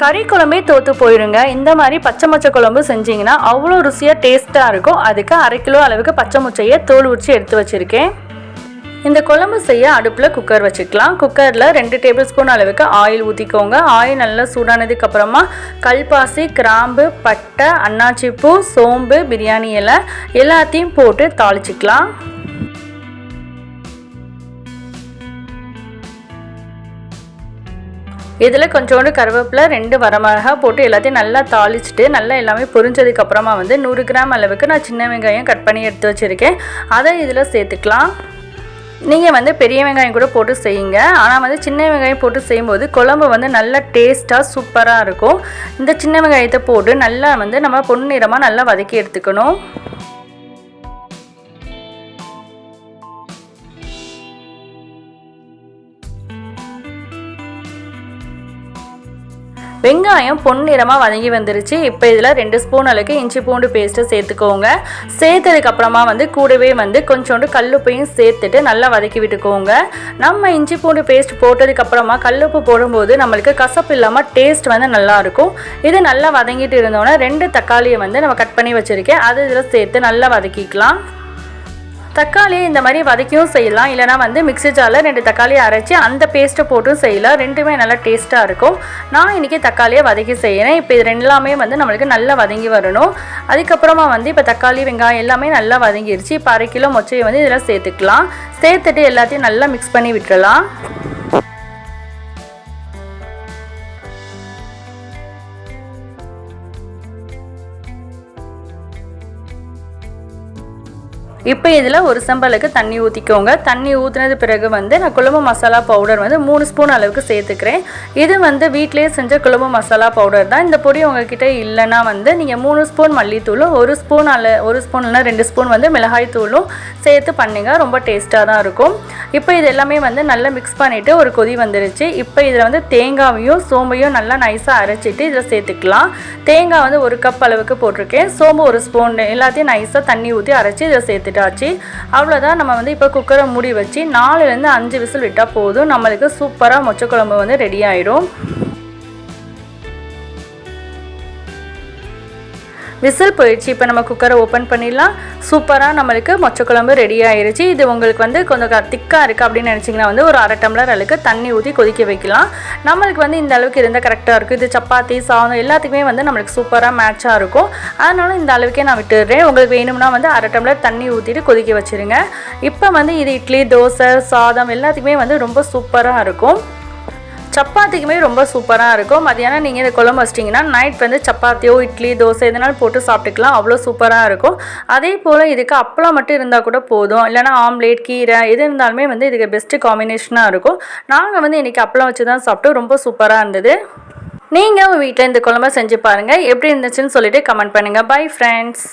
கறி குழம்பே தோற்று போயிருங்க. இந்த மாதிரி பச்சை மொச்சை குழம்பு செஞ்சிங்கன்னா அவ்வளோ ருசியாக டேஸ்ட்டாக இருக்கும். அதுக்கு அரை கிலோ அளவுக்கு பச்சை மொச்சையை தோல் உரிச்சு எடுத்து வச்சுருக்கேன். இந்த குழம்பு செய்ய அடுப்பில் குக்கர் வச்சுக்கலாம். குக்கரில் ரெண்டு டேபிள் ஸ்பூன் அளவுக்கு ஆயில் ஊற்றிக்கோங்க ஆயில் நல்லா சூடானதுக்கப்புறமா கல்பாசி கிராம்பு பட்டை அன்னாச்சிப்பூ சோம்பு பிரியாணி இலை எல்லாத்தையும் போட்டு தாளிச்சிக்கலாம். இதில் கொஞ்சோண்டு கருவேப்பிலை ரெண்டு வரமிளகா போட்டு எல்லாத்தையும் நல்லா தாளிச்சிட்டு நல்லா எல்லாமே பொரிஞ்சதுக்கு அப்புறமா வந்து நூறு கிராம் அளவுக்கு நான் சின்ன வெங்காயம் கட் பண்ணி எடுத்து வச்சுருக்கேன். அதை இதில் சேர்த்துக்கலாம். நீங்கள் வந்து பெரிய வெங்காயம் கூட போட்டு செய்யுங்க. ஆனால் வந்து சின்ன வெங்காயம் போட்டு செய்யும்போது குழம்பு வந்து நல்லா டேஸ்ட்டாக சூப்பராக இருக்கும். இந்த சின்ன வெங்காயத்தை போட்டு நல்லா வந்து நம்ம பொன்னிறமாக நல்லா வதக்கி எடுத்துக்கணும். வெங்காயம் பொன்னிறமாக வதங்கி வந்துருச்சு. இப்போ இதில் ரெண்டு ஸ்பூன் அளவுக்கு இஞ்சி பூண்டு பேஸ்ட்டு சேர்த்துக்கோங்க. சேர்த்ததுக்கப்புறமா வந்து கூடவே வந்து கொஞ்சோண்டு கல்லுப்பையும் சேர்த்துட்டு நல்லா வதக்கி விட்டுக்கோங்க. நம்ம இஞ்சி பூண்டு பேஸ்ட் போட்டதுக்கப்புறமா கல்லுப்பு போடும்போது நம்மளுக்கு கசப்பு இல்லாமல் டேஸ்ட் வந்து நல்லாயிருக்கும் இது நல்லா வதங்கிட்டு இருந்தோன்னே ரெண்டு தக்காளியை வந்து நம்ம கட் பண்ணி வச்சுருக்கேன். அது இதில் சேர்த்து நல்லா வதக்கிக்கலாம். தக்காளியை இந்த மாதிரி வதக்கியும் செய்யலாம். இல்லைனா வந்து மிக்ஸி ஜாரில் ரெண்டு தக்காளியை அரைச்சி அந்த பேஸ்ட்டை போட்டும் செய்யலாம். ரெண்டுமே நல்லா டேஸ்ட்டாக இருக்கும். நான் இன்றைக்கி தக்காளியை வதக்கி செய்கிறேன் இப்போ இது ரெண்டுலாமே வந்து நம்மளுக்கு நல்லா வதங்கி வரணும். அதுக்கப்புறமா வந்து இப்போ தக்காளி வெங்காயம் எல்லாமே நல்லா வதங்கிருச்சு. இப்போ அரை கிலோ மொச்சையை வந்து இதில் சேர்த்துக்கலாம். சேர்த்துட்டு எல்லாத்தையும் நல்லா மிக்ஸ் பண்ணி விட்டுறலாம். இப்போ இதில் ஒரு செம்பலுக்கு தண்ணி ஊற்றிக்கோங்க. தண்ணி ஊற்றினது பிறகு வந்து நான் குழம்பு மசாலா பவுடர் வந்து மூணு ஸ்பூன் அளவுக்கு சேர்த்துக்கிறேன். இது வந்து வீட்டிலேயே செஞ்ச குழம்பு மசாலா பவுடர் தான். இந்த பொடி உங்ககிட்ட இல்லைன்னா வந்து நீங்கள் மூணு ஸ்பூன் மல்லித்தூளும் ஒரு ஸ்பூன் அல்ல ஒரு ஸ்பூன் இல்லைனா ரெண்டு ஸ்பூன் வந்து மிளகாய் தூளும் சேர்த்து பண்ணுங்கள் ரொம்ப டேஸ்ட்டாக தான் இருக்கும். இப்போ இது எல்லாமே வந்து நல்லா மிக்ஸ் பண்ணிவிட்டு ஒரு கொதி வந்துருச்சு. இப்போ இதில் வந்து தேங்காவையும் சோம்பையும் நல்லா நைஸாக அரைச்சிட்டு இதில் சேர்த்துக்கலாம். தேங்காய் வந்து ஒரு கப் அளவுக்கு போட்டிருக்கேன். சோம்பு ஒரு ஸ்பூன் எல்லாத்தையும் நைஸாக தண்ணி ஊற்றி அரைச்சி இதில் சேர்த்து எடுத்துட்டாச்சு அவ்வளோதான் நம்ம வந்து இப்போ குக்கரை மூடி வச்சு நாலுலேருந்து அஞ்சு விசில் விட்டால் போதும். நம்மளுக்கு சூப்பராக மொச்சக்குழம்பு வந்து ரெடி ஆகிடும் விசில் போயிடுச்சு. இப்போ நம்ம குக்கரை ஓப்பன் பண்ணிடலாம். சூப்பராக நம்மளுக்கு மொச்சக்குழம்பு ரெடி ஆயிடுச்சு இது உங்களுக்கு வந்து கொஞ்சம் திக்காக இருக்குது அப்படின்னு நினச்சிங்கன்னா வந்து ஒரு அரை டம்ளர் அளவுக்கு தண்ணி ஊற்றி கொதிக்க வைக்கலாம். நம்மளுக்கு வந்து இந்த அளவுக்கு இருந்தால் கரெக்டாக இருக்கும். இது சப்பாத்தி சாதம் எல்லாத்துக்குமே வந்து நம்மளுக்கு சூப்பராக மேட்சாக இருக்கும். அதனால இந்த அளவுக்கே நான் விட்டுடுறேன். உங்களுக்கு வேணும்னா வந்து அரை டம்ளர் தண்ணி ஊற்றிட்டு கொதிக்க வச்சுருங்க. இப்போ வந்து இது இட்லி தோசை சாதம் எல்லாத்துக்குமே வந்து ரொம்ப சூப்பராக இருக்கும். சப்பாத்திக்குமே ரொம்ப சூப்பராக இருக்கும். மதியானம் நீங்கள் இந்த குழம்பு வச்சிட்டிங்கன்னா நைட் வந்து சப்பாத்தியோ இட்லி தோசை எதனாலும் போட்டு சாப்பிட்டுக்கலாம். அவ்வளோ சூப்பராக இருக்கும். அதே போல் இதுக்கு அப்பளம் மட்டும் இருந்தால் கூட போதும். இல்லைனா ஆம்லேட் கீரை எது இருந்தாலுமே வந்து இதுக்கு பெஸ்ட்டு காம்பினேஷனாக இருக்கும். நாங்கள் வந்து இன்றைக்கி அப்பளம் வச்சு தான் சாப்பிட்டு ரொம்ப சூப்பராக இருந்தது. நீங்கள் உங்கள் வீட்டில் இந்த குழம்பை செஞ்சு பாருங்கள் எப்படி இருந்துச்சுன்னு சொல்லிவிட்டு கமெண்ட் பண்ணுங்கள் பை ஃப்ரெண்ட்ஸ்